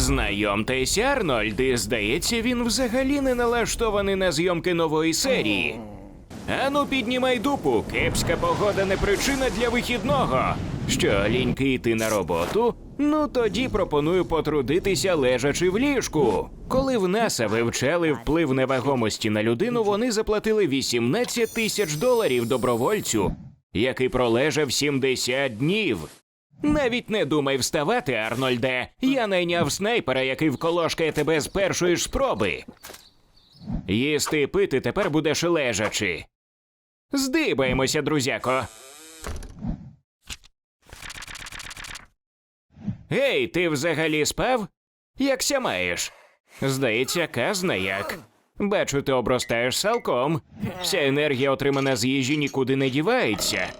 Знайомтесь, Арнольд, і здається, він взагалі не налаштований на зйомки нової серії. Ану, піднімай дупу, кепська погода не причина для вихідного. Що, ліньки йти на роботу? Ну тоді пропоную потрудитися лежачи в ліжку. Коли в НАСА вивчали вплив невагомості на людину, вони заплатили 18 тисяч доларів добровольцю, який пролежав 70 днів. Навіть не думай вставати, Арнольде. Я найняв снайпера, який вколошкає тебе з першої ж спроби. Їсти і пити тепер будеш лежачи. Здибаємося, друзяко. Гей, ти взагалі спав? Якся маєш? Здається, казна як. Бачу, ти обростаєш салком. Вся енергія, отримана з їжі, нікуди не дівається.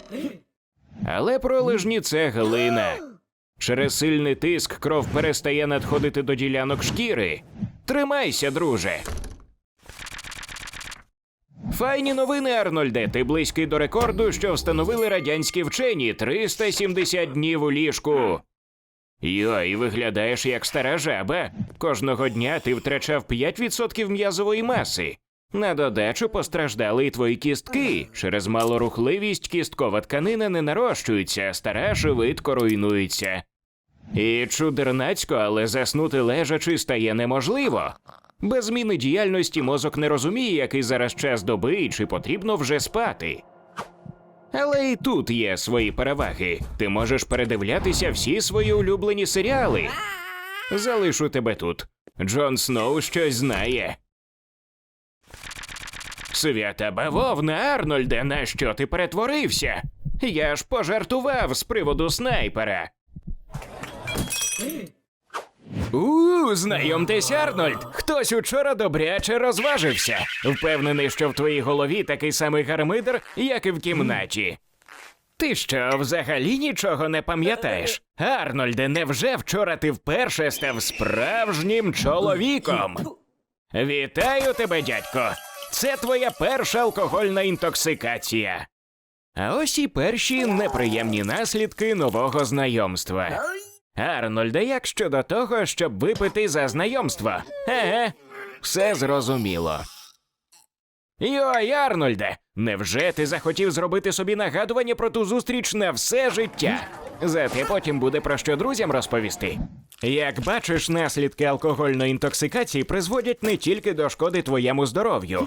Але пролежні це глина. Через сильний тиск кров перестає надходити до ділянок шкіри. Тримайся, друже. Файні новини, Арнольде. Ти близький до рекорду, що встановили радянські вчені 370 днів у ліжку. Йой, виглядаєш як стара жаба. Кожного дня ти втрачав 5% м'язової маси. На додачу постраждали і твої кістки. Через малорухливість кісткова тканина не нарощується, стара швидко руйнується. І чудернацько, але заснути лежачи стає неможливо. Без зміни діяльності мозок не розуміє, який зараз час доби і чи потрібно вже спати. Але і тут є свої переваги. Ти можеш передивлятися всі свої улюблені серіали. Залишу тебе тут. Джон Сноу щось знає. Свята бавовна, Арнольде, на що ти перетворився? Я ж пожартував з приводу снайпера. У, знайомтесь, Арнольд. Хтось учора добряче розважився. Впевнений, що в твоїй голові такий самий гармидер, як і в кімнаті. Ти що, взагалі нічого не пам'ятаєш? Арнольде, невже вчора ти вперше став справжнім чоловіком? Вітаю тебе, дядько. Це твоя перша алкогольна інтоксикація. А ось і перші неприємні наслідки нового знайомства. Арнольде, як щодо того, щоб випити за знайомство? Еге, все зрозуміло. Йой, Арнольде, невже ти захотів зробити собі нагадування про ту зустріч на все життя? Зате потім буде про що друзям розповісти. Як бачиш, наслідки алкогольної інтоксикації призводять не тільки до шкоди твоєму здоров'ю,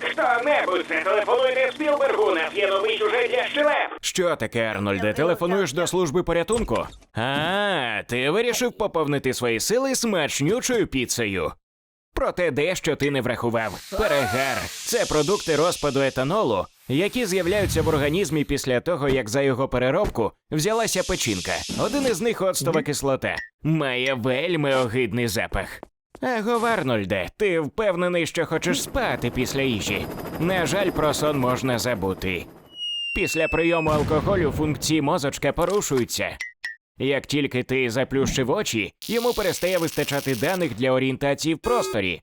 Хто-небудь зателефонуйте Спілбергу на п'яновий сюжет для щелеп. Що таке, Арнольде? Телефонуєш до служби порятунку? А, ти вирішив поповнити свої сили смачнючою піцею. Проте дещо ти не врахував. Перегар це продукти розпаду етанолу, які з'являються в організмі після того, як за його переробку взялася печінка. Один із них оцтова кислота. Має вельми огидний запах. Аго, Арнольде, ти впевнений, що хочеш спати після їжі. На жаль, про сон можна забути. Після прийому алкоголю функції мозочка порушуються. Як тільки ти заплющив очі, йому перестає вистачати даних для орієнтації в просторі,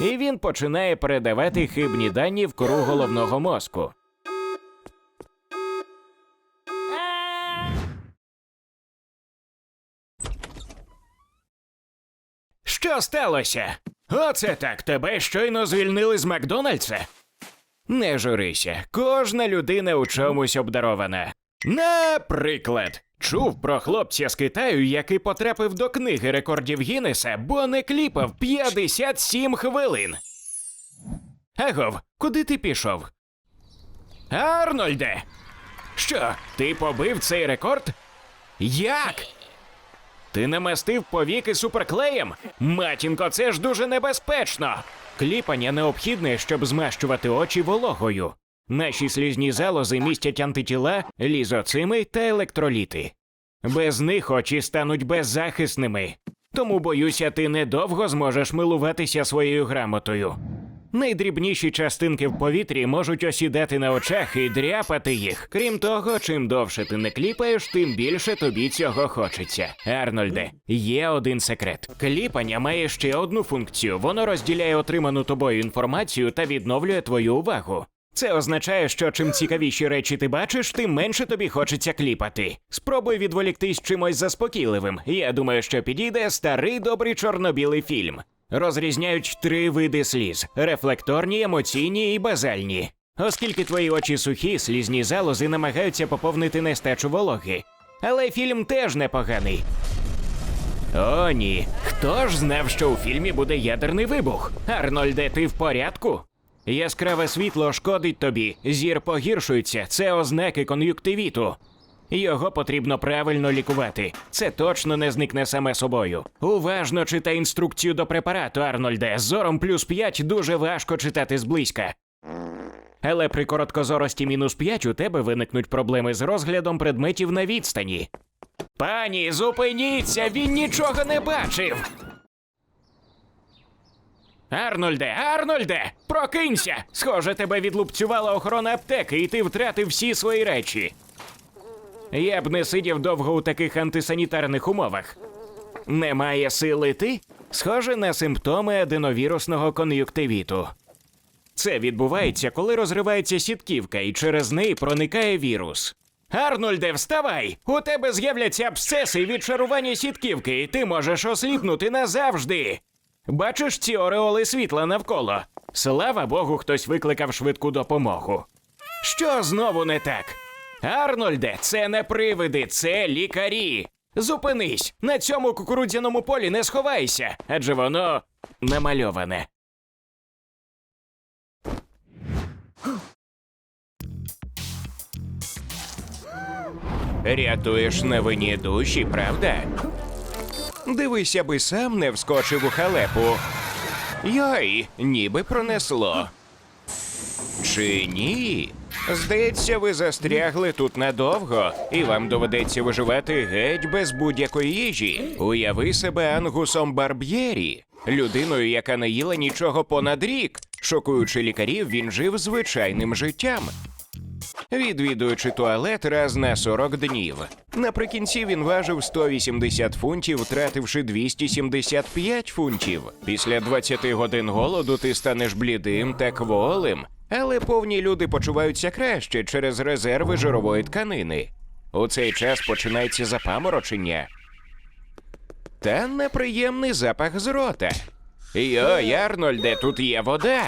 і він починає передавати хибні дані в кору головного мозку. Що сталося? Оце так тебе щойно звільнили з Макдональдса? Не журися, кожна людина у чомусь обдарована. Наприклад, чув про хлопця з Китаю, який потрапив до книги рекордів Гіннеса, бо не кліпав 57 хвилин. Агов, куди ти пішов? Арнольде! Що, ти побив цей рекорд? Як? Ти намастив повіки суперклеєм? Матінко, це ж дуже небезпечно. Кліпання необхідне, щоб змащувати очі вологою. Наші слізні залози містять антитіла, лізоцими та електроліти. Без них очі стануть беззахисними. Тому боюся, ти недовго зможеш милуватися своєю грамотою. Найдрібніші частинки в повітрі можуть осідати на очах і дряпати їх. Крім того, чим довше ти не кліпаєш, тим більше тобі цього хочеться. Арнольде, є один секрет. Кліпання має ще одну функцію: воно розділяє отриману тобою інформацію та відновлює твою увагу. Це означає, що чим цікавіші речі ти бачиш, тим менше тобі хочеться кліпати. Спробуй відволіктись чимось заспокійливим. Я думаю, що підійде старий добрий чорно-білий фільм. Розрізняють три види сліз: рефлекторні, емоційні і базальні. Оскільки твої очі сухі, слізні залози намагаються поповнити нестачу вологи. Але фільм теж непоганий. О, ні. Хто ж знав, що у фільмі буде ядерний вибух? Арнольде, ти в порядку? Яскраве світло шкодить тобі, зір погіршується, це ознаки кон'юктивіту. Його потрібно правильно лікувати. Це точно не зникне саме собою. Уважно читай інструкцію до препарату, Арнольде. Зором плюс 5 дуже важко читати зблизька. Але при короткозорості мінус 5 у тебе виникнуть проблеми з розглядом предметів на відстані. Пані, зупиніться, він нічого не бачив. Арнольде, Арнольде, прокинься! Схоже, тебе відлупцювала охорона аптеки, і ти втратив всі свої речі. Я б не сидів довго у таких антисанітарних умовах. Немає сили ти? Схоже на симптоми аденовірусного кон'юктивіту. Це відбувається, коли розривається сітківка, і через неї проникає вірус. Арнольде, вставай! У тебе з'являться абсцеси від шарування сітківки, і ти можеш осліпнути назавжди. Бачиш ці ореоли світла навколо? Слава Богу, хтось викликав швидку допомогу. Що знову не так? Арнольде, це не привиди, це лікарі. Зупинись, на цьому кукурудзяному полі не сховайся, адже воно намальоване. Рятуєш невинні душі, правда? Дивися би сам не вскочив у халепу. Йой, ніби пронесло. Чи ні? Здається, ви застрягли тут надовго, і вам доведеться виживати геть без будь-якої їжі. Уяви себе ангусом Барб'єрі, людиною, яка не їла нічого понад рік. Шокуючи лікарів, він жив звичайним життям. Відвідуючи туалет раз на 40 днів. Наприкінці він важив 180 фунтів, втративши 275 фунтів. Після 20 годин голоду ти станеш блідим та кволим, але повні люди почуваються краще через резерви жирової тканини. У цей час починається запаморочення та неприємний запах з рота. Йой, Арнольде, тут є вода.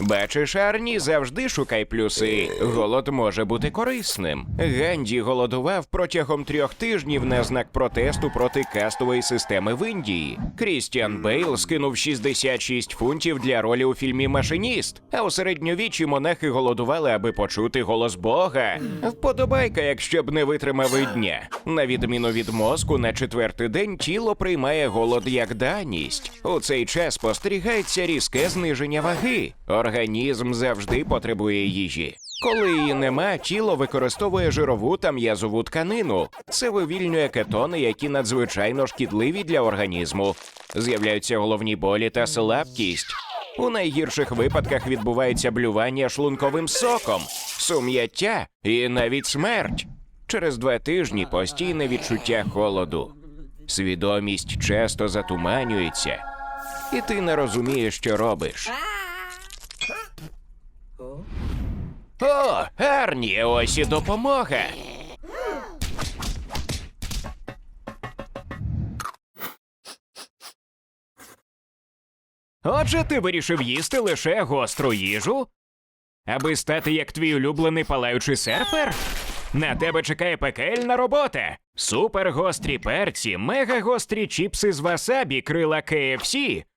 Бачиш, Арні, завжди шукай плюси. Голод може бути корисним. Ганді голодував протягом трьох тижнів на знак протесту проти кастової системи в Індії. Крістіан Бейл скинув 66 фунтів для ролі у фільмі Машиніст. А у середньовіччі монахи голодували, аби почути голос Бога. Вподобайка, якщо б не витримав і дня. На відміну від мозку, на четвертий день тіло приймає голод як даність. У цей час спостерігається різке зниження ваги. Організм завжди потребує їжі. Коли її нема, тіло використовує жирову та м'язову тканину. Це вивільнює кетони, які надзвичайно шкідливі для організму. З'являються головні болі та слабкість. У найгірших випадках відбувається блювання шлунковим соком, сум'яття і навіть смерть. Через два тижні постійне відчуття холоду. Свідомість часто затуманюється, і ти не розумієш, що робиш. О, Арні, ось і допомога. Отже, ти вирішив їсти лише гостру їжу? Аби стати як твій улюблений палаючий серфер? На тебе чекає пекельна робота. Супергострі перці, мегагострі чіпси з васабі, крила KFC,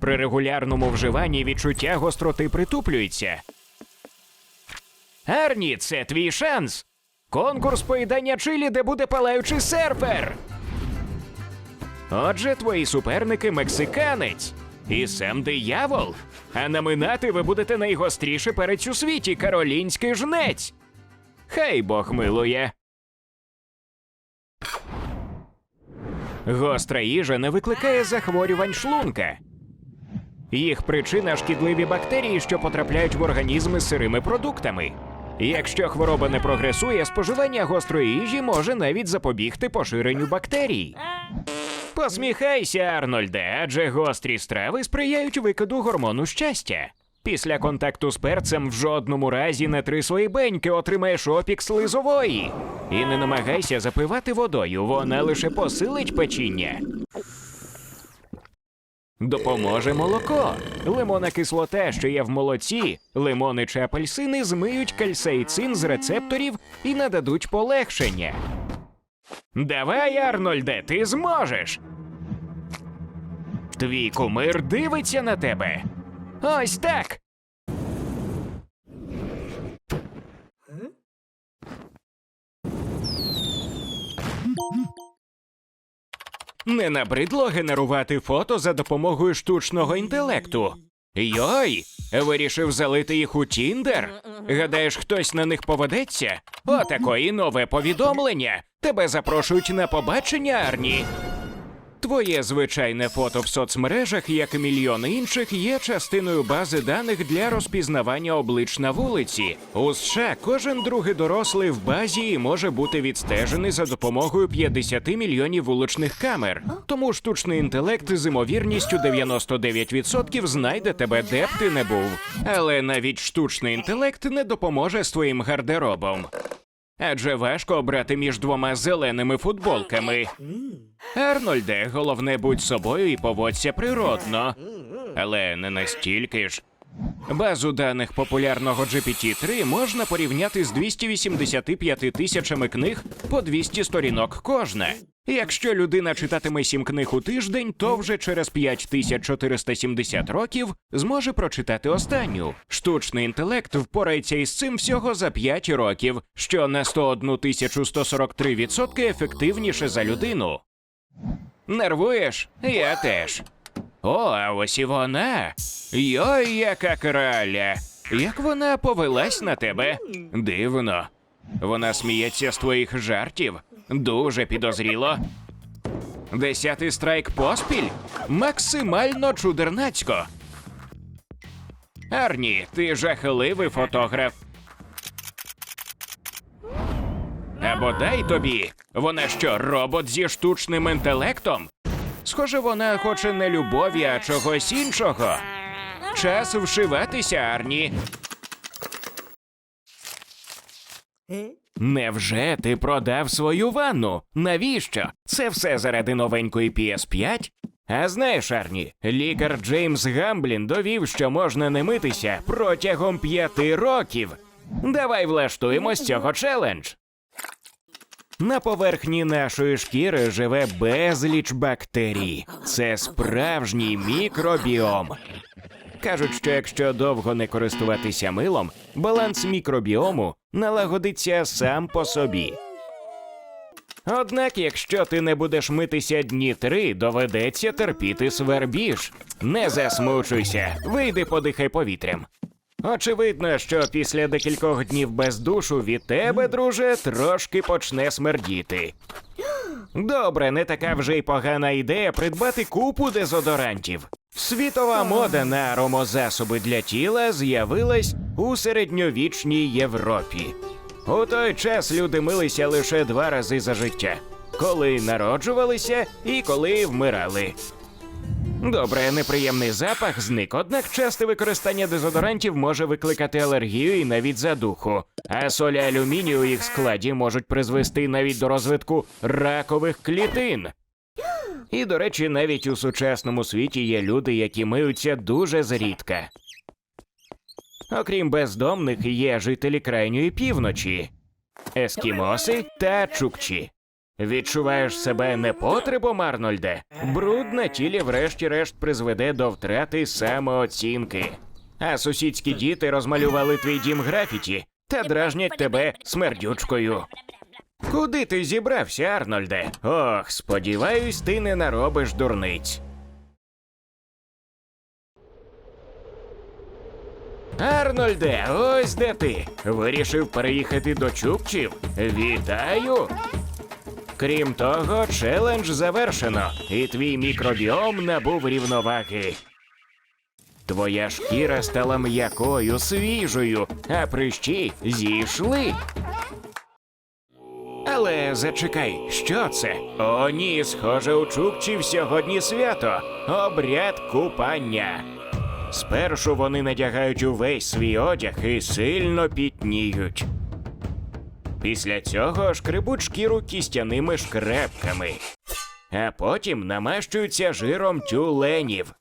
При регулярному вживанні відчуття гостроти притуплюється. Арні, це твій шанс. Конкурс поїдання чилі, де буде палаючий серфер. Отже, твої суперники мексиканець і сам диявол. А наминати ви будете найгостріше перець у світі каролінський жнець. Хай Бог милує. Гостра їжа не викликає захворювань шлунка. Їх причина шкідливі бактерії, що потрапляють в організми сирими продуктами. Якщо хвороба не прогресує, споживання гострої їжі може навіть запобігти поширенню бактерій. Посміхайся, Арнольде, адже гострі страви сприяють викиду гормону щастя. Після контакту з перцем в жодному разі не три свої беньки отримаєш опік слизової. І не намагайся запивати водою, вона лише посилить печіння. Допоможе молоко. Лимонна кислота, що є в молоці, лимони чи апельсини змиють кальсейцин з рецепторів і нададуть полегшення. Давай, Арнольде, ти зможеш. Твій кумир дивиться на тебе. Ось так. Не набридло генерувати фото за допомогою штучного інтелекту. Йой, вирішив залити їх у Тіндер? Гадаєш, хтось на них поведеться? Отакої нове повідомлення. Тебе запрошують на побачення, Арні. Твоє звичайне фото в соцмережах, як і мільйони інших, є частиною бази даних для розпізнавання облич на вулиці. У США кожен другий дорослий в базі і може бути відстежений за допомогою 50 мільйонів вуличних камер. Тому штучний інтелект з імовірністю 99% знайде тебе, де б ти не був. Але навіть штучний інтелект не допоможе з твоїм гардеробом. Адже важко обрати між двома зеленими футболками. Арнольде, головне будь собою і поводься природно. Але не настільки ж. Базу даних популярного GPT-3 можна порівняти з 285 тисячами книг по 200 сторінок кожна. Якщо людина читатиме сім книг у тиждень, то вже через 5470 років зможе прочитати останню. Штучний інтелект впорається із цим всього за 5 років, що на 101 143 відсотки ефективніше за людину. Нервуєш? Я теж. О, а ось і вона. Йой, яка краля. Як вона повелась на тебе? Дивно. Вона сміється з твоїх жартів. Дуже підозріло. Десятий страйк поспіль? Максимально чудернацько. Арні, ти жахливий фотограф. Або дай тобі. Вона що, робот зі штучним інтелектом? Схоже, вона хоче не любові, а чогось іншого. Час вшиватися, Арні. Невже ти продав свою ванну? Навіщо? Це все заради новенької PS5? А знаєш, Арні, лікар Джеймс Гамблін довів, що можна не митися протягом п'яти років. Давай влаштуємо з цього челендж. На поверхні нашої шкіри живе безліч бактерій. Це справжній мікробіом. Кажуть, що якщо довго не користуватися милом, баланс мікробіому налагодиться сам по собі. Однак, якщо ти не будеш митися дні три, доведеться терпіти свербіж. Не засмучуйся, вийди подихай повітрям. Очевидно, що після декількох днів без душу від тебе, друже, трошки почне смердіти. Добре, не така вже й погана ідея придбати купу дезодорантів. Світова мода на аромозасоби для тіла з'явилась у середньовічній Європі. У той час люди милися лише два рази за життя: коли народжувалися і коли вмирали. Добре, неприємний запах зник, однак часте використання дезодорантів може викликати алергію і навіть задуху. А солі алюмінію у їх складі можуть призвести навіть до розвитку ракових клітин. І, до речі, навіть у сучасному світі є люди, які миються дуже зрідка. Окрім бездомних, є жителі крайньої півночі, ескімоси та чукчі. Відчуваєш себе непотребом, Арнольде? Бруд на тілі врешті-решт призведе до втрати самооцінки. А сусідські діти розмалювали твій дім графіті та дражнять тебе смердючкою. Куди ти зібрався, Арнольде? Ох, сподіваюсь, ти не наробиш дурниць. Арнольде, ось де ти. Вирішив переїхати до Чукчів? Вітаю! Крім того, челендж завершено, і твій мікробіом набув рівноваги. Твоя шкіра стала м'якою, свіжою, а прищі зійшли. Але зачекай, що це? О, ні, схоже, у Чукчів сьогодні свято обряд купання. Спершу вони надягають увесь свій одяг і сильно пітніють. Після цього шкребуть шкіру кістяними шкрепками, а потім намащуються жиром тюленів.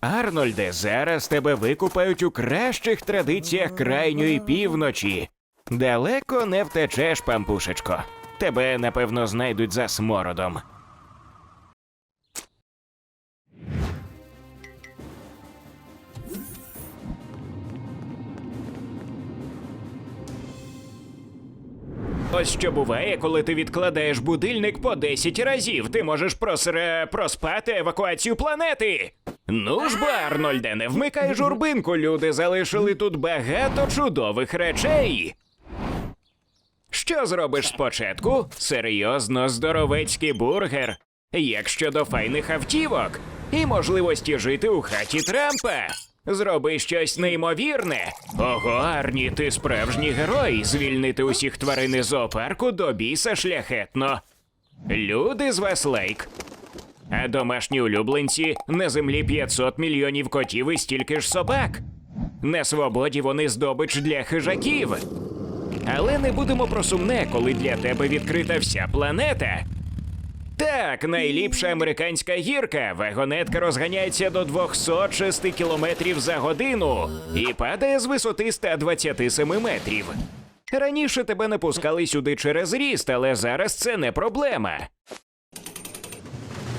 Арнольде, зараз тебе викупають у кращих традиціях крайньої півночі. Далеко не втечеш, пампушечко. Тебе, напевно, знайдуть за смородом. Ось що буває, коли ти відкладаєш будильник по 10 разів. Ти можеш просре... проспати евакуацію планети. Ну ж бо, Арнольде, не вмикай журбинку. Люди залишили тут багато чудових речей. Що зробиш спочатку? Серйозно здоровецький бургер. Як щодо файних автівок і можливості жити у хаті Трампа. Зроби щось неймовірне. Ого, Арні, ти справжній герой. Звільнити усіх тварин із зоопарку до біса шляхетно. Люди з вас. А домашні улюбленці на землі 500 мільйонів котів і стільки ж собак. На свободі вони здобич для хижаків. Але не будемо про сумне, коли для тебе відкрита вся планета. Так, найліпша американська гірка. Вагонетка розганяється до 206 км за годину і падає з висоти 127 метрів. Раніше тебе не пускали сюди через ріст, але зараз це не проблема.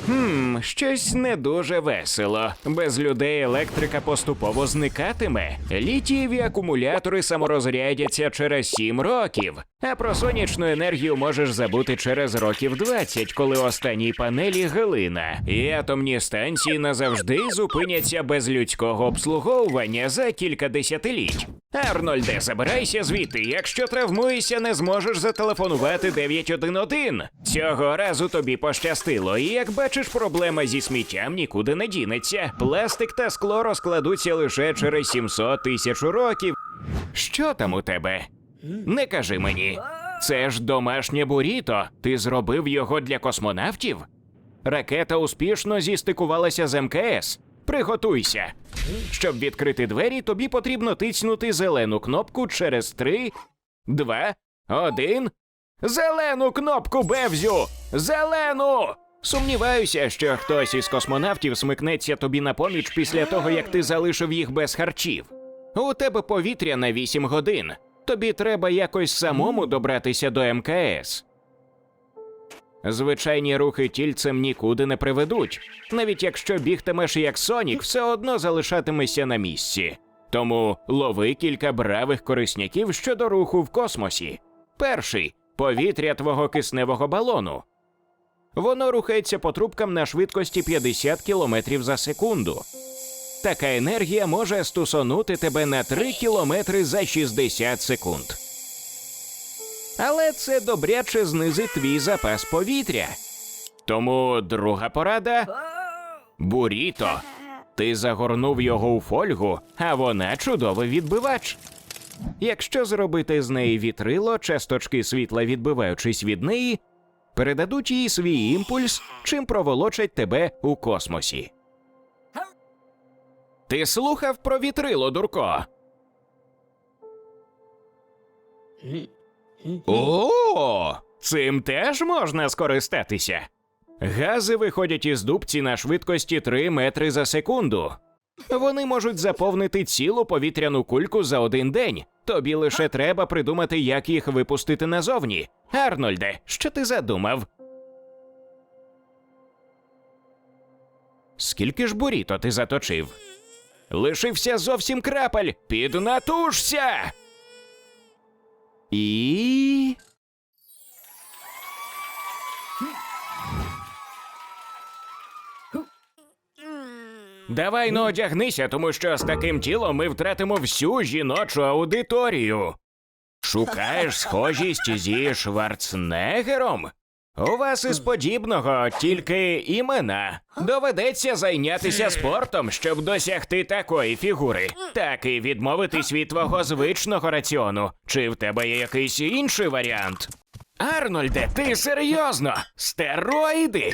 Хм, щось не дуже весело. Без людей електрика поступово зникатиме. Літієві акумулятори саморозрядяться через 7 років. А про сонячну енергію можеш забути через років 20, коли останній панелі глина. І атомні станції назавжди зупиняться без людського обслуговування за кілька десятиліть. Арнольде, забирайся звідти. Якщо травмуєшся, не зможеш зателефонувати 911. Цього разу тобі пощастило, і як бачиш, проблема зі сміттям нікуди не дінеться. Пластик та скло розкладуться лише через 700 тисяч років. Що там у тебе? Не кажи мені. Це ж домашнє буріто. Ти зробив його для космонавтів? Ракета успішно зістикувалася з МКС. Приготуйся. Щоб відкрити двері, тобі потрібно тицнути зелену кнопку через три, два, один. Зелену кнопку, Бевзю! Зелену! Сумніваюся, що хтось із космонавтів смикнеться тобі на поміч після того, як ти залишив їх без харчів. У тебе повітря на 8 годин. Тобі треба якось самому добратися до МКС. Звичайні рухи тільцем нікуди не приведуть. Навіть якщо бігтимеш як Сонік, все одно залишатимешся на місці. Тому лови кілька бравих корисняків щодо руху в космосі. Перший повітря твого кисневого балону. Воно рухається по трубкам на швидкості 50 км за секунду. Така енергія може стусонути тебе на 3 км за 60 секунд. Але це добряче знизить твій запас повітря. Тому друга порада буріто. Ти загорнув його у фольгу, а вона чудовий відбивач. Якщо зробити з неї вітрило, часточки світла, відбиваючись від неї, передадуть їй свій імпульс, чим проволочать тебе у космосі. Ти слухав про вітрило, дурко? О, цим теж можна скористатися. Гази виходять із дубці на швидкості 3 метри за секунду. Вони можуть заповнити цілу повітряну кульку за один день. Тобі лише треба придумати, як їх випустити назовні. Арнольде, що ти задумав? Скільки ж буріто ти заточив? Лишився зовсім крапель. Піднатужся. І. Давай ну одягнися, тому що з таким тілом ми втратимо всю жіночу аудиторію. Шукаєш схожість зі Шварценеггером? У вас із подібного тільки імена. Доведеться зайнятися спортом, щоб досягти такої фігури. Так і відмовитись від твого звичного раціону. Чи в тебе є якийсь інший варіант? Арнольде, ти серйозно? Стероїди?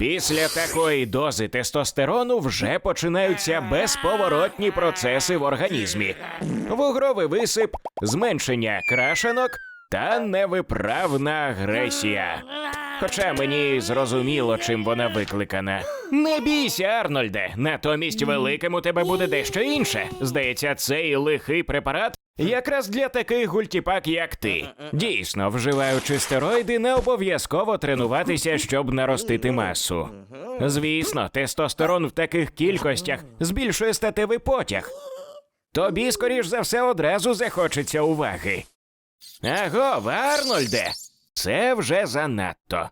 Після такої дози тестостерону вже починаються безповоротні процеси в організмі: вугровий висип, зменшення крашенок та невиправна агресія. Хоча мені зрозуміло, чим вона викликана. Не бійся, Арнольде. Натомість великим у тебе буде дещо інше. Здається, цей лихий препарат якраз для таких гультіпак, як ти. Дійсно, вживаючи стероїди, не обов'язково тренуватися, щоб наростити масу. Звісно, тестостерон в таких кількостях збільшує статевий потяг. Тобі, скоріш за все, одразу захочеться уваги. Аго, Арнольде, це вже занадто.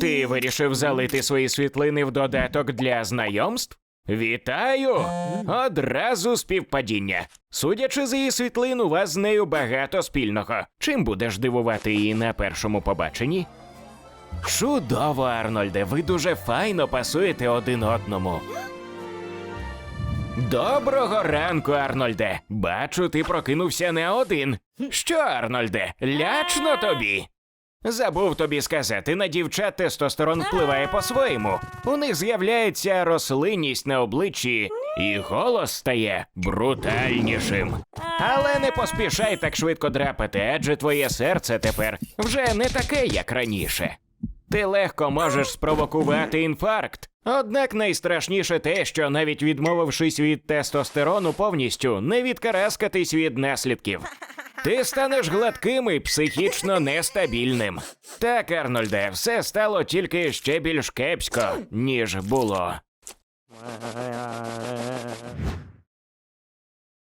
Ти вирішив залити свої світлини в додаток для знайомств? Вітаю! Одразу співпадіння. Судячи з її світлин, у вас з нею багато спільного. Чим будеш дивувати її на першому побаченні? Чудово, Арнольде, ви дуже файно пасуєте один одному. Доброго ранку, Арнольде. Бачу, ти прокинувся не один. Що, Арнольде, лячно тобі? Забув тобі сказати, на дівчат тестостерон впливає по-своєму. У них з'являється рослинність на обличчі, і голос стає брутальнішим. Але не поспішай так швидко драпати, адже твоє серце тепер вже не таке, як раніше. Ти легко можеш спровокувати інфаркт. Однак найстрашніше те, що навіть відмовившись від тестостерону повністю, не відкараскатись від наслідків. Ти станеш гладким і психічно нестабільним. Так, Арнольде, все стало тільки ще більш кепсько, ніж було.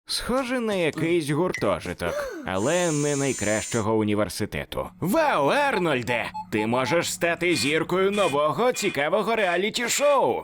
Схоже на якийсь гуртожиток, але не найкращого університету. Вау, Арнольде! Ти можеш стати зіркою нового цікавого реаліті-шоу.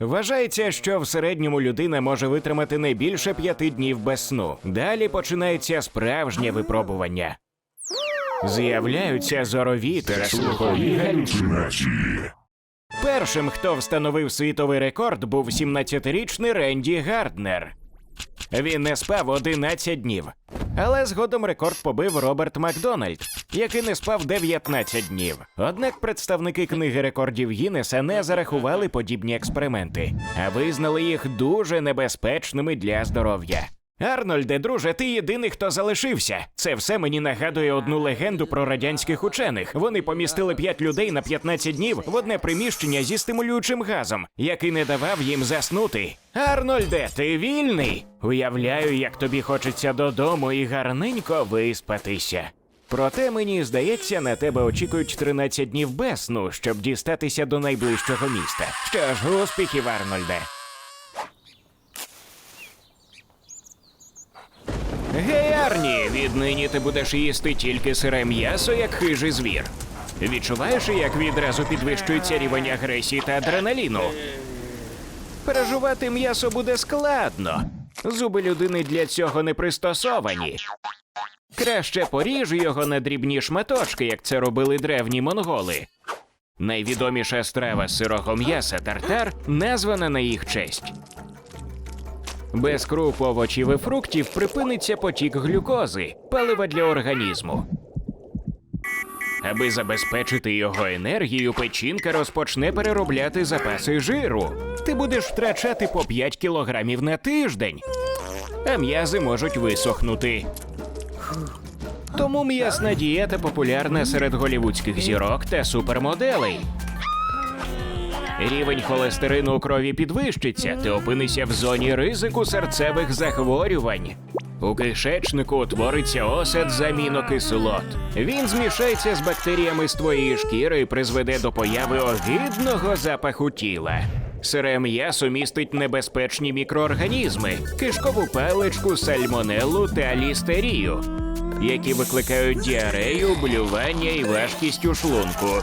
Вважається, що в середньому людина може витримати не більше п'яти днів без сну. Далі починається справжнє випробування. З'являються зорові та слухові галюцинації. Першим, хто встановив світовий рекорд, був 17-річний Ренді Гарднер. Він не спав 11 днів. Але згодом рекорд побив Роберт Макдональд, який не спав 19 днів. Однак представники книги рекордів Гіннеса не зарахували подібні експерименти, а визнали їх дуже небезпечними для здоров'я. Арнольде, друже, ти єдиний, хто залишився. Це все мені нагадує одну легенду про радянських учених. Вони помістили п'ять людей на 15 днів в одне приміщення зі стимулюючим газом, який не давав їм заснути. Арнольде, ти вільний? Уявляю, як тобі хочеться додому і гарненько виспатися. Проте мені здається, на тебе очікують 13 днів без сну, щоб дістатися до найближчого міста. Що ж, успіхів, Арнольде. Гей, Арні, віднині ти будеш їсти тільки сире м'ясо, як хижий звір. Відчуваєш, як відразу підвищується рівень агресії та адреналіну? Пережувати м'ясо буде складно. Зуби людини для цього не пристосовані. Краще поріж його на дрібні шматочки, як це робили древні монголи. Найвідоміша страва сирого м'яса тартар названа на їх честь. Без круп, овочів і фруктів припиниться потік глюкози, палива для організму. Аби забезпечити його енергію, печінка розпочне переробляти запаси жиру. Ти будеш втрачати по 5 кілограмів на тиждень, а м'язи можуть висохнути. Тому м'ясна дієта популярна серед голівудських зірок та супермоделей. Рівень холестерину у крові підвищиться, ти опинишся в зоні ризику серцевих захворювань. У кишечнику утвориться осад з амінокислот. Він змішається з бактеріями з твоєї шкіри і призведе до появи огидного запаху тіла. Сире м'ясо містить небезпечні мікроорганізми, кишкову паличку, сальмонеллу та лістерію, які викликають діарею, блювання і важкість у шлунку.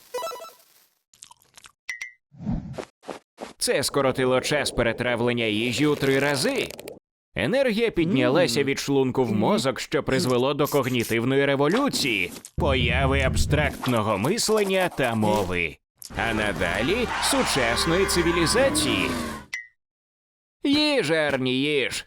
Це скоротило час перетравлення їжі у три рази. Енергія піднялася від шлунку в мозок, що призвело до когнітивної революції, появи абстрактного мислення та мови. А надалі сучасної цивілізації. Їж, Арні, їж.